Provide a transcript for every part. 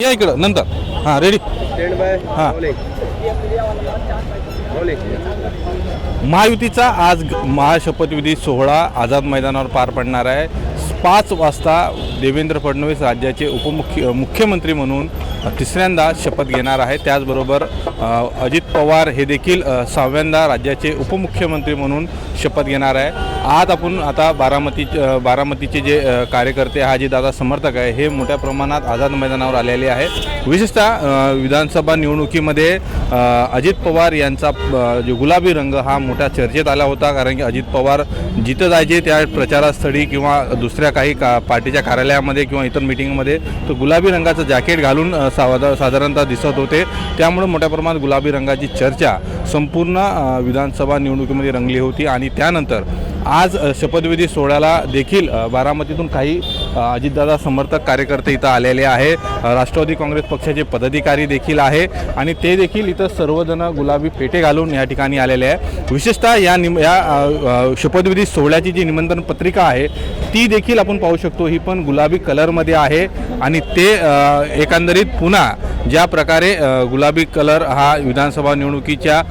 या इकडं नंतर. हां रेडी हा. महायुतीचा आज महाशपथविधी सोहळा आझाद मैदानावर पार पडणार आहे. पाच वाजता देवेंद्र फडणवीस राज्याचे उपमुख्य मुख्यमंत्री म्हणून तिसऱ्यांदा शपथ घेणार आहे. त्याचबरोबर अजित पवार हे देखील सहाव्यांदा राज्याचे उपमुख्यमंत्री म्हणून शपथ घेणार आहे. आज आपण आता बारामती बारामतीचे जे कार्यकर्ते हा जे दादा समर्थक आहे हे मोठ्या प्रमाणात आझाद मैदानावर आलेले आहे. विशेषतः विधानसभा निवडणुकीमध्ये अजित पवार यांचा जो गुलाबी रंग हा मोठ्या चर्चेत आला होता कारण की अजित पवार जिथं जायचे त्या प्रचारस्थळी किंवा दुसऱ्या काही का पार्टीच्या कार्यालयामध्ये किंवा इतर मिटिंगमध्ये तो गुलाबी रंगाचं जॅकेट घालून अ, सावधा साधारणतः दिसत होते. त्यामुळे मोठ्या प्रमाणात गुलाबी रंगाची चर्चा संपूर्ण विधानसभा निवडणुकीमध्ये रंगली होती. आणि त्यानंतर आज शपथविधी सोहळ्याला देखील बारामतीतून काही अजितदादा समर्थक कार्यकर्ते इथं आलेले आहे. राष्ट्रवादी काँग्रेस पक्षाचे पदाधिकारी देखील आहे आणि ते देखील इथं सर्वजण गुलाबी पेटे घालून या ठिकाणी आलेले आहे. विशेषतः या निम या शपथविधी सोहळ्याची जी निमंत्रण पत्रिका आहे ती देखील आपण पाहू शकतो. ही पण गुलाबी कलरमध्ये आहे आणि ते एकंदरीत पुन्हा ज्या प्रकारे गुलाबी कलर हा विधानसभा निवडणुकीच्या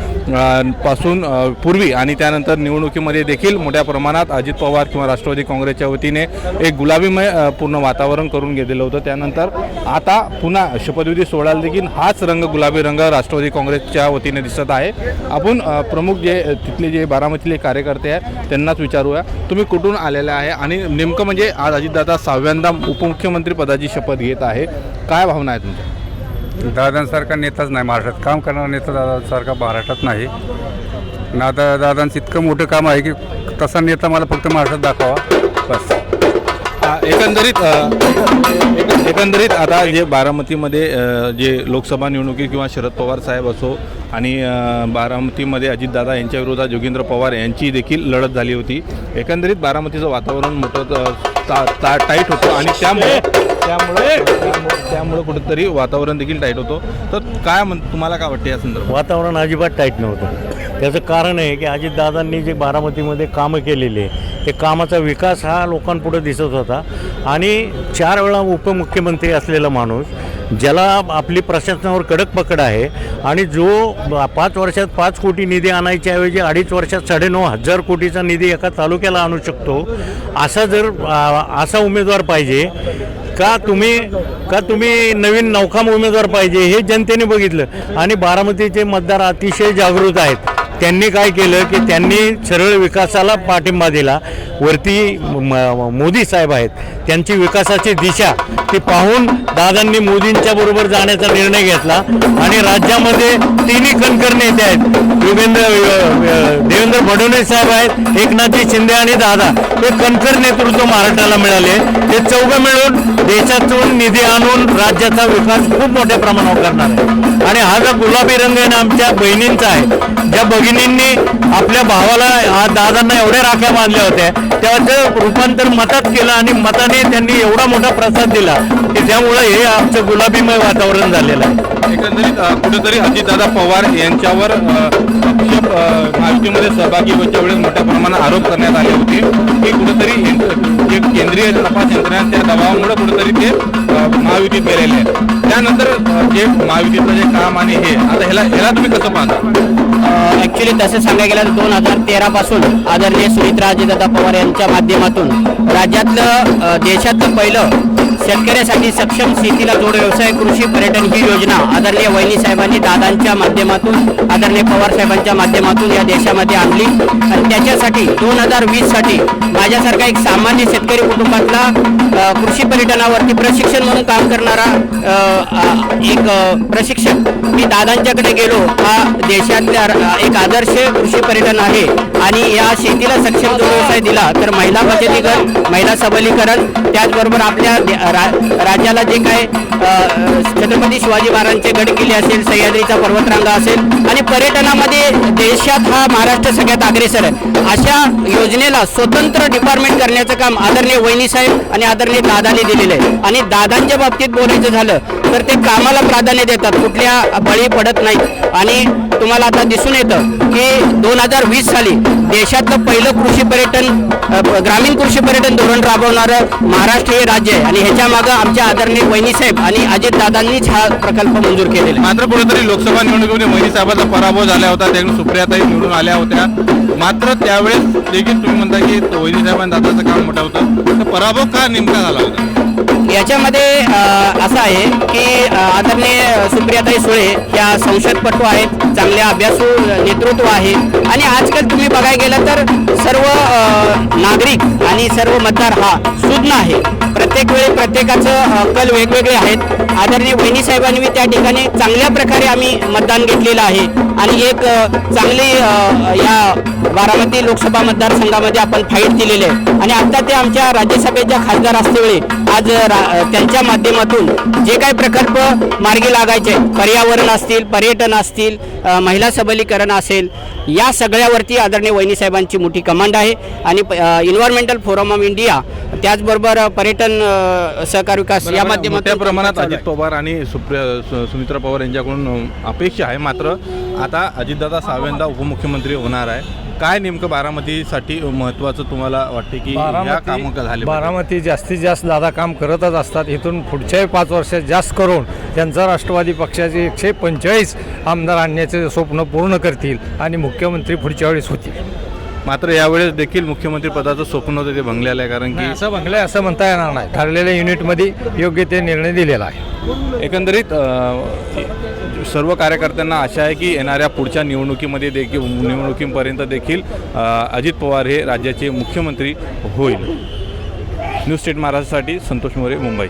पासून पूर्वी आणि त्यानंतर निवडणुकीमध्ये देखील मोठ्या प्रमाणात अजित पवार किंवा राष्ट्रवादी काँग्रेसच्या वतीने एक गुलाबीमय पूर्ण वातावरण करून घेतलेलं होतं. त्यानंतर आता पुन्हा शपथविधी सोहळ्याला देखील हाच रंग गुलाबी रंग राष्ट्रवादी काँग्रेसच्या वतीने दिसत आहे. आपण प्रमुख जे तिथले जे बारामतीले कार्यकर्ते आहेत त्यांनाच विचारूया. तुम्ही कुठून आलेले आहे आणि नेमकं म्हणजे आज अजितदादा सहाव्यांदा उपमुख्यमंत्री पदाची शपथ घेत आहे. काय भावना आहे तुमच्या? दादांसारखा नेताच नाही महाराष्ट्रात. काम करणारा नेता दादांसारखा महाराष्ट्रात नाही. नादा दादांचं इतकं मोठं काम आहे की तसा नेता मला फक्त महाराष्ट्रात दाखवा. बस. एकंदरीत एक- एकंदरीत आता जे बारामतीमध्ये जे लोकसभा निवडणुकी किंवा शरद पवार साहेब असो आणि बारामतीमध्ये अजितदादा यांच्याविरोधात जोगेंद्र पवार यांची देखील लढत झाली होती. एकंदरीत बारामतीचं वातावरण मोठं ता, ता- ता- टाईट होतं आणि त्यामुळे त्यामुळे त्यामुळे- कुठेतरी वातावरण देखील टाईट होतं. तर काय म्हण तुम्हाला काय वाटतं या संदर्भात? वातावरण अजिबात टाईट नव्हतं. त्याचं कारण आहे की अजितदादांनी जे बारामतीमध्ये कामं केलेले ते कामाचा विकास हा लोकांपुढे दिसत होता. आणि चार वेळा उपमुख्यमंत्री असलेला माणूस ज्याला आपली प्रशासनावर कडक पकड आहे आणि जो पाच वर्षात पाच कोटी निधी आणायच्या ऐवजी अडीच वर्षात साडेनऊ हजार कोटीचा निधी एका तालुक्याला आणू शकतो असा जर असा उमेदवार पाहिजे का तुम्ही का तुम्ही नवीन नौकाम उमेदवार पाहिजे हे जनतेने बघितलं. आणि बारामतीचे मतदार अतिशय जागृत आहेत. त्यांनी काय केलं की त्यांनी सरळ विकासाला पाठिंबा दिला. वरती मोदी साहेब आहेत. त्यांची विकासाची दिशा ती पाहून दादांनी मोदींच्या बरोबर जाण्याचा निर्णय घेतला. आणि राज्यामध्ये तिन्ही कणकर नेते आहेत. देवेंद्र देवेंद्र फडणवीस साहेब आहेत एकनाथजी शिंदे आणि दादा. हे कणकर नेतृत्व महाराष्ट्राला मिळाले. हे चौघं मिळून देशातून निधी आणून राज्याचा विकास खूप मोठ्या प्रमाणावर करणार आहे आणि हा जो गुलाबी रंग आहे ना आमच्या बहिणींचा आहे ज्या भगिनींनी आपल्या भावाला दादांना एवढ्या राख्या बांधल्या होत्या. त्याचं रूपांतर मतात केलं आणि मताने त्यांनी एवढा मोठा प्रसाद दिला की त्यामुळे हे आमचं गुलाबीमय वातावरण झालेलं आहे. एकंदरीत कुठेतरी अजितदादा पवार यांच्यावर अ, महायुतीमध्ये सहभागी व्हायच्या वेळेस मोठ्या प्रमाणात आरोप करण्यात आले होते. की कुठेतरी जे केंद्रीय तपास यंत्रणांच्या दबावामुळे कुठेतरी ते महायुतीत गेलेले आहेत. त्यानंतर जे महायुतीचं जे काम आणि हे आता ह्याला ह्याला तुम्ही कसं पाहता? ॲक्च्युली तसं सांगायला गेलं तर दोन हजार तेरापासून आदरणीय सुमित्राजीदादा पवार यांच्या माध्यमातून राज्यातलं देशातलं पहिलं शेतकऱ्यासाठी सक्षम शेतीला जोड व्यवसाय कृषी पर्यटन ही योजना आदरणीय वहिनी साहेबांनी दादांच्या माध्यमातून आदरणीय पवार साहेबांच्या माध्यमातून या देशामध्ये आणली. आणि त्याच्यासाठी दोन हजार वीससाठी माझ्यासारखा एक सामान्य शेतकरी कुटुंबातला कृषी पर्यटनावरती प्रशिक्षण म्हणून काम करणारा एक प्रशिक्षक मी दादांच्याकडे गेलो. हा देशातल्या एक आदर्श कृषी पर्यटन आहे. आणि या शेतीला सक्षम जो व्यवसाय दिला तर महिला बचतीकरण महिला सबलीकरण त्याचबरोबर आपल्या रा- राज्याला जे काय छत्रपती शिवाजी महाराजांचे गड किल्ले असेल सह्याद्रीचा पर्वतरांगा असेल आणि पर्यटनामध्ये देशात हा महाराष्ट्र सगळ्यात अग्रेसर आहे. अशा योजनेला स्वतंत्र डिपार्टमेंट करण्याचं काम आदरणीय वहिनी साहेब आणि आदरणीय दादाने दिलेलं आहे. आणि दादांच्या बाबतीत बोलायचं झालं तर ते कामाला प्राधान्य देतात. कुठल्या बळी पडत नाहीत. आणि तुम्हाला आता दिसून येतं की दोन हजार वीस साली देशातलं पहिलं कृषी पर्यटन ग्रामीण कृषी पर्यटन धोरण राबवणारं महाराष्ट्र हे राज्य आहे. आणि ह्याच्या मागं आमच्या आदरणीय वहिनीसाहेब आणि अजितदादांनीच हा प्रकल्प मंजूर केलेला मात्र कुठेतरी लोकसभा निवडणुकीमध्ये मोहिनी साहेबाचा पराभव झाला होता. त्यामुळे सुप्रियाताई निवडून आल्या होत्या. मात्र त्यावेळेस देखील तुम्ही म्हणता की वहिनी साहेबांनी दादाचं काम मोठं होतं. तर पराभव का नेमका झाला होता? याच्यामध्ये असं आहे की आदरणीय सुप्रियाताई सुळे या संसदपटू आहेत चांगल्या अभ्यासू नेतृत्व आहे. आणि आजकाल तुम्ही बघायला गेलं तर सर्व नागरिक आणि सर्व मतदार हा सुज्ञ आहे. प्रत्येक वेळी प्रत्येकाचं कल वेगवेगळे आहेत. आदरणीय वहिनी साहेबांनी त्या ठिकाणी चांगल्या प्रकारे आम्ही मतदान घेतलेलं आहे. आणि एक चांगली या बारामती लोकसभा मतदारसंघामध्ये आपण फाईट दिलेली आहे. आणि आता ते आमच्या राज्यसभेच्या खासदार असतेवेळी आज रा- त्यांच्या माध्यमातून जे काही प्रकल्प मार्गी लागायचे पर्यावरण असतील पर्यटन असतील महिला सबलीकरण असेल या सगळ्यावरती आदरणीय वहिनी साहेबांची मोठी कमांड आहे आणि इन्व्हायरमेंटल फोरम ऑफ इंडिया त्याचबरोबर पर्यटन सहकार विकास या माध्यमातून प्रमाणात अजित. पवार आणि सुप्रिया सुमित्रा पवार यांच्याकडून अपेक्षा आहे मात्र आता अजितदादा सहाव्यांदा उपमुख्यमंत्री होणार आहे. काय नेमकं बारामतीसाठी महत्वाचं तुम्हाला वाटते की या कामं झाले? बारामती जास्तीत जास्त दादा काम करतच असतात. इथून पुढच्याही पाच वर्षात जास्त करून त्यांचा राष्ट्रवादी पक्षाचे एकशे पंचेचाळीस आमदार आणण्याचे स्वप्न पूर्ण करतील आणि मुख्यमंत्री पुढच्या वेळेस होतील. मात्र यावेळेस देखील मुख्यमंत्री पदाचं स्वप्न होतं ते भंगलेलं आहे कारण की असं बंगलं असं म्हणता येणार नाही. ठरलेल्या युनिटमध्ये योग्य ते निर्णय दिलेला आहे. एकंदरीत सर्व कार्यकर्त्यांना आशा आहे की येणाऱ्या पुढच्या निवडणुकीमध्ये देखील निवडणुकीपर्यंत देखील अजित पवार हे राज्याचे मुख्यमंत्री होईल. न्यूज स्टेट महाराष्ट्रासाठी संतोष मोरे मुंबई.